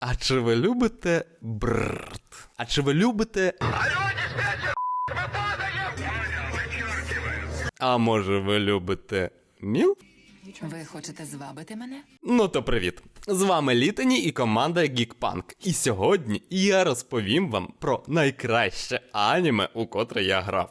А чи ви любите брррт? А чи ви любите. А може ви любите міл? Ви хочете звабити мене? Ну то привіт! З вами Літані і команда Geekpunk. І сьогодні я розповім вам про найкраще аніме, у котре я грав.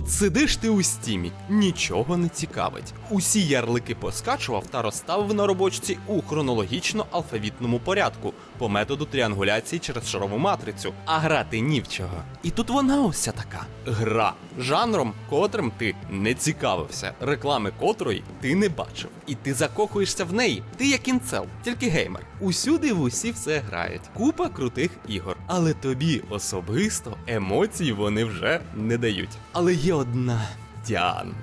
От сидиш ти у стімі, нічого не цікавить. Усі ярлики поскачував та розставив на робочці у хронологічно алфавітному порядку по методу тріангуляції через шарову матрицю. А грати ні в чого. І тут вона уся така гра, жанром, котрим ти не цікавився, реклами котрої ти не бачив. І ти закохуєшся в неї. Ти як інцел, тільки геймер. Усюди в усі все грають. Купа крутих ігор. Але тобі особисто емоцій вони вже не дають. Але є одна тян.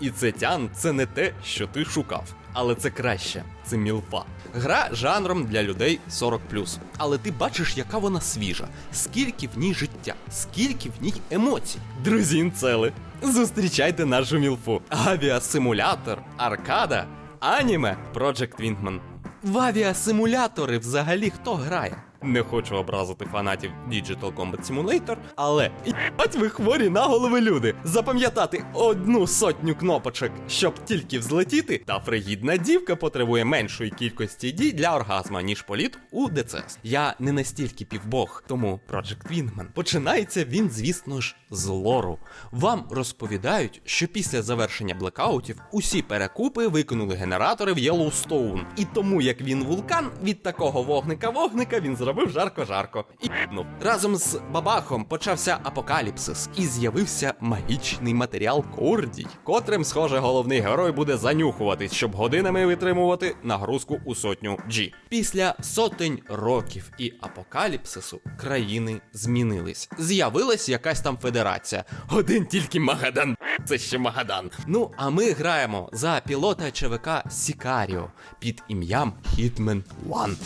І це тян це не те, що ти шукав. Але це краще, це мілфа. Гра жанром для людей 40 Але ти бачиш, яка вона свіжа, скільки в ній життя, скільки в ній емоцій. Друзі, інцели, зустрічайте нашу мілфу. Авіасимулятор, аркада, аніме, Project Wingman. В авіасимулятори взагалі хто грає? Не хочу образити фанатів Digital Combat Simulator, але їбать ви хворі на голови люди. Запам'ятати одну сотню кнопочок, щоб тільки взлетіти, та фригідна дівка потребує меншої кількості дій для оргазма, ніж політ у ДЦС. Я не настільки півбог, тому Project Wingman. Починається він, звісно ж, з лору. Вам розповідають, що після завершення блекаутів усі перекупи викинули генератори в Єлоустоун. І тому як він вулкан, від такого вогника-вогника він зробив жарко-жарко. І ну. разом з бабахом почався апокаліпсис, і з'явився магічний матеріал Кордій, котрим, схоже, головний герой буде занюхуватись, щоб годинами витримувати нагрузку у сотню G. Після сотень років і апокаліпсису країни змінились. З'явилась якась там федерація. Один тільки Магадан. Це ще Магадан. Ну, а ми граємо за пілота ЧВК Сікаріо під ім'ям Hitman One.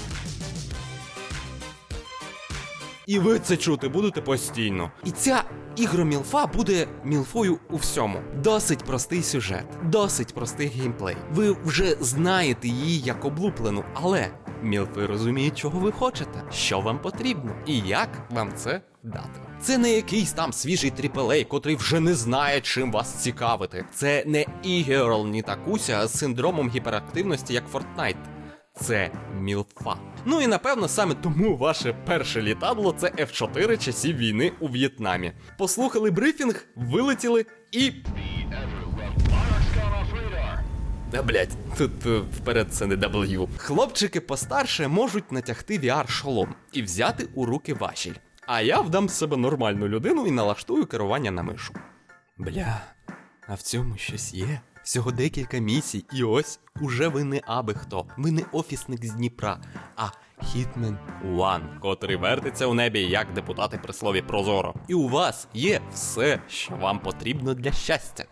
І ви це чути будете постійно. І ця ігромілфа буде мілфою у всьому. Досить простий сюжет, досить простий геймплей. Ви вже знаєте її як облуплену, але мілфи розуміють, чого ви хочете, що вам потрібно, і як вам це дати. Це не якийсь там свіжий тріплей, котрий вже не знає, чим вас цікавити. Це не ігерл Нітакуся з синдромом гіперактивності, як Fortnite. Це мілфа. Ну і напевно саме тому ваше перше літадло це F4 часів війни у В'єтнамі. Послухали брифінг, вилетіли і. Да блять, тут е, вперед це не W. Хлопчики постарше можуть натягти VR-шолом і взяти у руки важіль. А я вдам з себе нормальну людину і налаштую керування на мишу. Бля, а в цьому щось є. Всього декілька місій, і ось уже ви не аби хто. Ви не офісник з Дніпра, а Hitman One, котрий вертиться у небі як депутати при слові Прозоро. І у вас є все, що вам потрібно для щастя.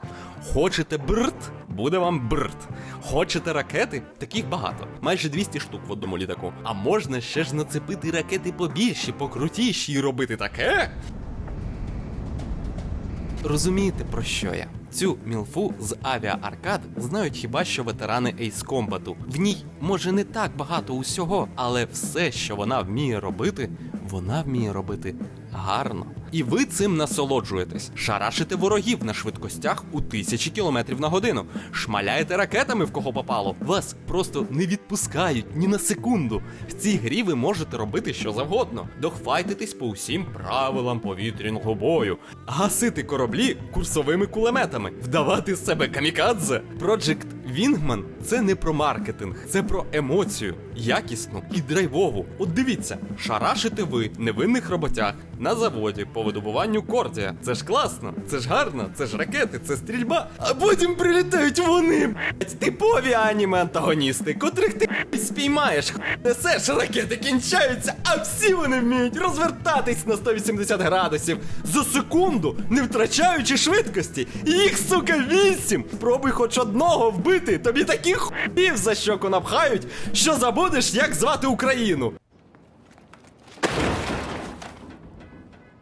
Хочете брт? Буде вам брт. Хочете ракети? Таких багато. Майже 200 штук в одному літаку. А можна ще ж нацепити ракети побільші, покрутіші і робити таке. Розумієте, про що я? Цю мілфу з авіа-аркад знають хіба що ветерани Ace Combat. В ній може не так багато усього, але все, що вона вміє робити, вона вміє робити гарно. І ви цим насолоджуєтесь. Шарашите ворогів на швидкостях у тисячі кілометрів на годину, шмаляєте ракетами в кого попало. Вас просто не відпускають ні на секунду. В цій грі ви можете робити що завгодно, дохфайтитись по усім правилам повітряного бою, гасити кораблі курсовими кулеметами, вдавати з себе камікадзе. Project Wingman – це не про маркетинг, це про емоцію, якісну і драйвову. От дивіться, шарашите ви невинних роботях на заводі по видобуванню кордія. Це ж класно, це ж гарно, це ж ракети, це стрільба. А потім прилітають вони, типові аніме-антагоністи, котрих ти спіймаєш, несеш, ракети кінчаються, а всі вони вміють розвертатись на 180 градусів за секунду, не втрачаючи швидкості. Їх, сука, вісім. Спробуй хоч одного вбити, тобі таких хуїв за щоку напхають, що забудеш, як звати Україну.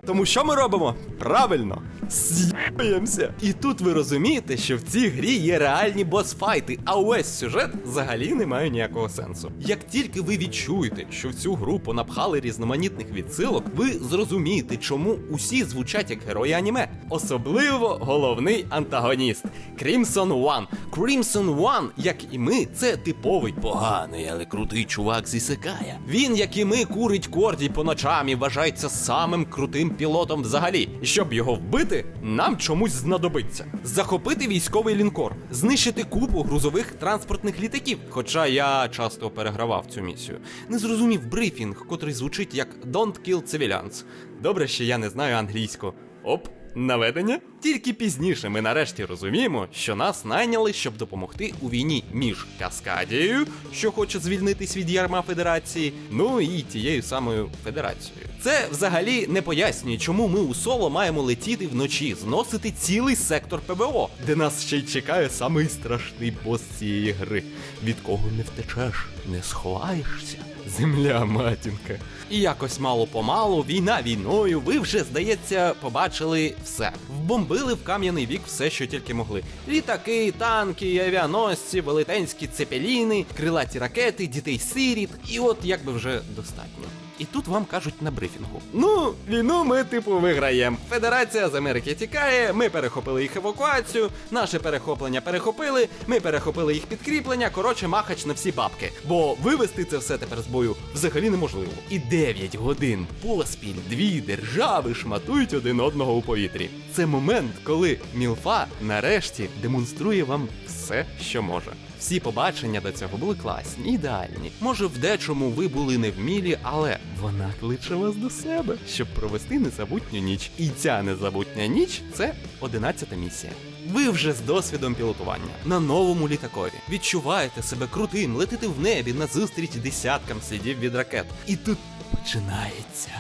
Тому що ми робимо? Правильно, з'їбаємося. І тут ви розумієте, що в цій грі є реальні босфайти, а увесь сюжет взагалі не має ніякого сенсу. Як тільки ви відчуєте, що в цю гру понапхали різноманітних відсилок, ви зрозумієте, чому усі звучать як герої аніме. Особливо головний антагоніст Crimson One. Crimson One, як і ми, це типовий поганий, але крутий чувак з Ісекая. Він, як і ми, курить корді по ночам і вважається самим крутим пілотом взагалі. Щоб його вбити, нам чомусь знадобиться. Захопити військовий лінкор, знищити купу грузових транспортних літаків. Хоча я часто перегравав цю місію. Не зрозумів брифінг, котрий звучить як Don't kill civilians. Добре, що я не знаю англійську. Оп. Наведення? Тільки пізніше ми нарешті розуміємо, що нас найняли, щоб допомогти у війні між Каскадією, що хоче звільнитись від ярма Федерації, ну і тією самою Федерацією. Це взагалі не пояснює, чому ми у соло маємо летіти вночі, зносити цілий сектор ПВО, де нас ще й чекає самий страшний бос цієї гри, від кого не втечеш, не сховаєшся. Земля матінка. І якось мало помалу, війна війною, ви вже, здається, побачили все. Вбомбили в кам'яний вік все, що тільки могли: літаки, танки, авіаносці, велетенські цепеліни, крилаті ракети, дітей сиріт, і от якби вже достатньо. І тут вам кажуть на брифінгу: ну, війну ми типу виграємо. Федерація з Америки тікає, ми перехопили їх евакуацію, наше перехоплення перехопили, ми перехопили їх підкріплення. Коротше, махач на всі бабки. Бо вивести це все тепер з бою взагалі неможливо. І 9 годин поспіль дві держави шматують один одного у повітрі. Це момент, коли Мілфа нарешті демонструє вам все, що може. Всі побачення до цього були класні, ідеальні. Може, в дечому ви були невмілі, але вона кличе вас до себе, щоб провести незабутню ніч. І ця незабутня ніч це 11-та місія. Ви вже з досвідом пілотування на новому літакові. Відчуваєте себе крутим, летите в небі назустріч десяткам слідів від ракет. І тут починається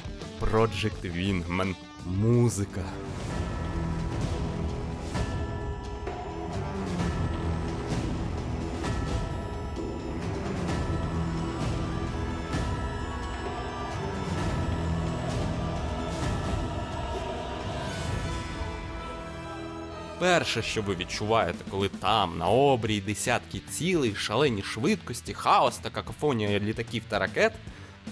Project Wingman. Музика. Перше, що ви відчуваєте, коли там, на обрії, десятки цілей, шалені швидкості, хаос та какофонія літаків та ракет,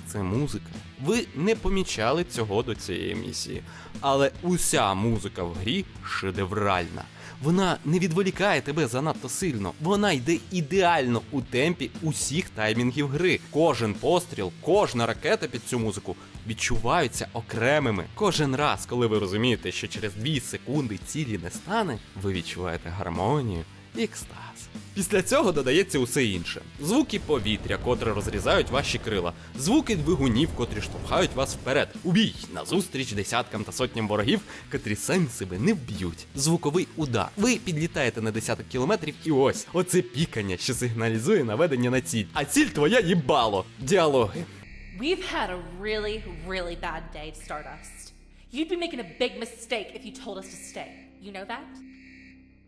це музика. Ви не помічали цього до цієї місії. Але уся музика в грі шедевральна. Вона не відволікає тебе занадто сильно. Вона йде ідеально у темпі усіх таймінгів гри. Кожен постріл, кожна ракета під цю музику відчуваються окремими. Кожен раз, коли ви розумієте, що через 2 секунди цілі не стане, ви відчуваєте гармонію екстаз. Після цього додається усе інше: звуки повітря, котре розрізають ваші крила, звуки двигунів, котрі штовхають вас вперед. У бій назустріч десяткам та сотням ворогів, котрі самі себе не вб'ють. Звуковий удар. Ви підлітаєте на десяток кілометрів, і ось оце пікання, що сигналізує наведення на ціль. А ціль твоя їбало. Діалоги. We've had a really, really bad day Stardust. You'd be making a big mistake if you told us to stay. You know that?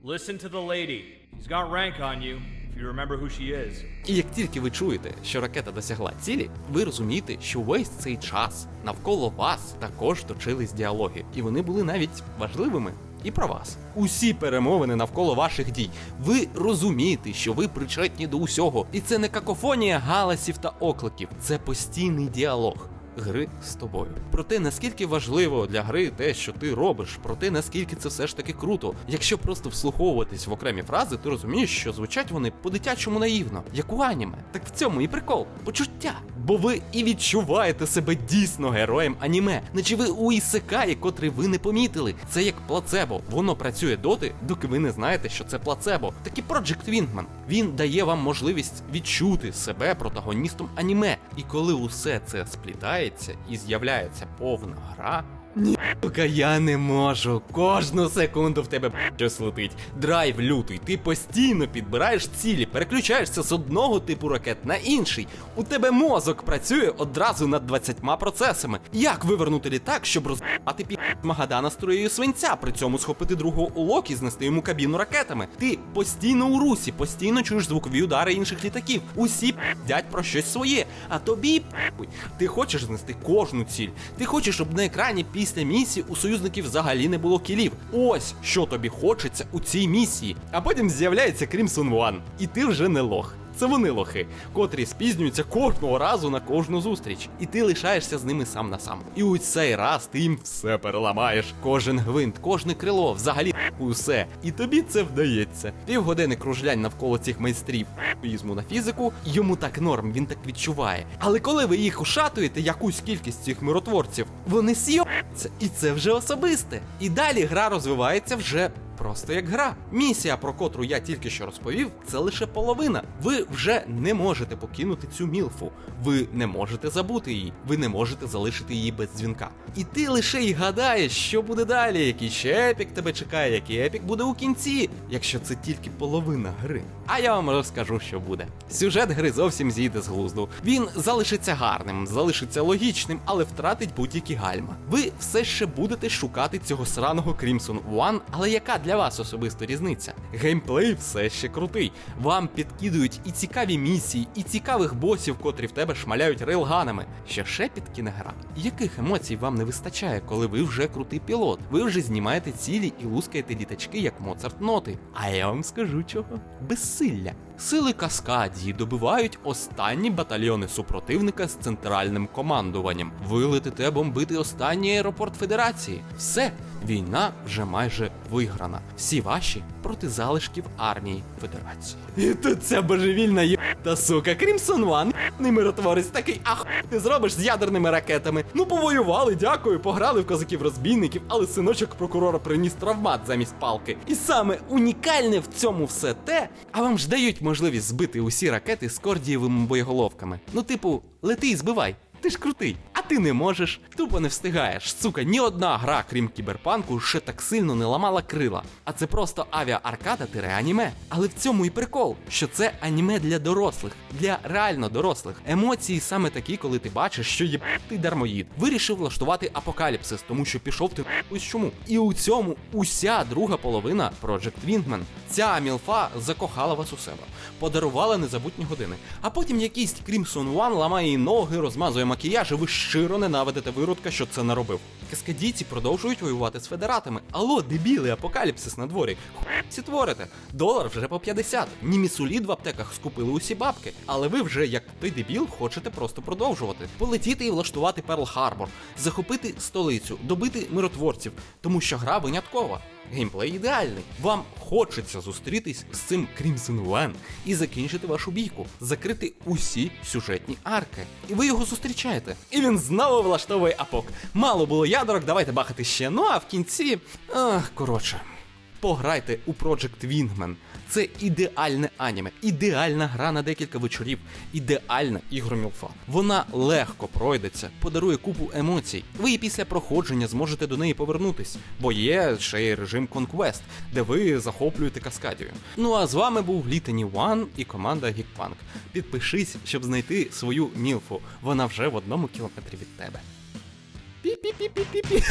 Listen to the lady. She's got rank on you, you remember who she is. І як тільки ви чуєте, що ракета досягла цілі, ви розумієте, що весь цей час навколо вас також точились діалоги, і вони були навіть важливими. І про вас. Усі перемовини навколо ваших дій. Ви розумієте, що ви причетні до усього. І це не какофонія галасів та окликів, це постійний діалог. Гри з тобою. Про те, наскільки важливо для гри те, що ти робиш, про те, наскільки це все ж таки круто. Якщо просто вслуховуватись в окремі фрази, ти розумієш, що звучать вони по-дитячому наївно, як у аніме. Так в цьому і прикол, почуття. Бо ви і відчуваєте себе дійсно героєм аніме, наче ви у ісекаї, котрий ви не помітили. Це як плацебо. Воно працює доти, доки ви не знаєте, що це плацебо. Так і Project Wingman. Він дає вам можливість відчути себе протагоністом аніме. І коли усе це сплітається і з'являється повна гра. Ні, я не можу. Кожну секунду в тебе щось летить. Драйв лютий. Ти постійно підбираєш цілі, переключаєшся з одного типу ракет на інший. У тебе мозок працює одразу над 20 процесами. Як вивернути літак, щоб розбати пі Магадана строєю свинця, при цьому схопити другого у лок і знести йому кабіну ракетами. Ти постійно у русі, постійно чуєш звукові удари інших літаків. Усі п**дять про щось своє, а тобі. Ти хочеш знести кожну ціль. Ти хочеш, щоб на екрані після після місії у союзників взагалі не було кілів. Ось що тобі хочеться у цій місії. А потім з'являється Крімсон Ван, і ти вже не лох. Це вони лохи, котрі спізнюються кожного разу на кожну зустріч, і ти лишаєшся з ними сам на сам. І у цей раз ти їм все переламаєш. Кожен гвинт, кожне крило, взагалі усе. І тобі це вдається. Півгодини кружлянь навколо цих майстрів візьму на фізику, йому так норм, він так відчуває. Але коли ви їх ушатуєте, якусь кількість цих миротворців, вони с'єбаться, і це вже особисте. І далі гра розвивається вже Просто як гра. Місія, про котру я тільки що розповів, це лише половина. Ви вже не можете покинути цю мілфу. Ви не можете забути її, ви не можете залишити її без дзвінка. І ти лише й гадаєш, що буде далі, який ще епік тебе чекає, який епік буде у кінці, якщо це тільки половина гри. А я вам розкажу, що буде. Сюжет гри зовсім зійде з глузду. Він залишиться гарним, залишиться логічним, але втратить будь-які гальма. Ви все ще будете шукати цього сраного Crimson One, але яка для вас особисто різниця? Геймплей все ще крутий. Вам підкидують і цікаві місії, і цікавих босів, котрі в тебе шмаляють рейлганами. Що ще підкине гра? Яких емоцій вам не вистачає, коли ви вже крутий пілот? Ви вже знімаєте цілі і лускаєте літачки, як Моцарт ноти. А я вам скажу чого: безсилля. Сили Каскадії добивають останні батальйони супротивника з центральним командуванням. Вилити те бомбити останній аеропорт Федерації. Все, війна вже майже виграна. Всі ваші проти залишків армії Федерації. І тут ця божевільна є та сука, Крімсон Ван, не миротворець такий, ах, ти зробиш з ядерними ракетами. Ну повоювали, дякую, пограли в козаків-розбійників, але синочок прокурора приніс травмат замість палки. І саме унікальне в цьому все те, а вам ж дають можливість збити усі ракети з кордієвими боєголовками. Ну, типу, лети і збивай. Ти ж крутий, ти не можеш. Тупо не встигаєш. Сука, ні одна гра, крім кіберпанку, ще так сильно не ламала крила. А це просто авіа-аркада тире аніме. Але в цьому і прикол, що це аніме для дорослих, для реально дорослих. Емоції саме такі, коли ти бачиш, що є ти дармоїд. Вирішив влаштувати апокаліпсис, тому що пішов ти ось чому. І у цьому уся друга половина Project Wingman. Ця мілфа закохала вас у себе, подарувала незабутні години. А потім якийсь Crimson One ламає їй ноги, розмазує макіяж, і ви щиро ненавидите виродка, що це наробив. Каскадійці продовжують воювати з федератами. Алло, дебіли, апокаліпсис на дворі. Всі творите. Долар вже по 50. Німісулід в аптеках скупили усі бабки. Але ви вже, як той дебіл, хочете просто продовжувати. Полетіти і влаштувати Перл Харбор, захопити столицю, добити миротворців, тому що гра виняткова. Геймплей ідеальний. Вам хочеться зустрітись з цим Crimson One і закінчити вашу бійку, закрити усі сюжетні арки. І ви його зустрічаєте. І він знову влаштовує апок. Мало було ядерок, давайте бахати ще. Ну а в кінці. Ах, коротше. Пограйте у Project Wingman. Це ідеальне аніме, ідеальна гра на декілька вечорів, ідеальна ігромілфа. Вона легко пройдеться, подарує купу емоцій. Ви і після проходження зможете до неї повернутись, бо є ще й режим Conquest, де ви захоплюєте каскадію. Ну а з вами був Літані One і команда Geekpunk. Підпишись, щоб знайти свою мілфу. Вона вже в одному кілометрі від тебе. Пі-пі-пі-пі-пі-пі.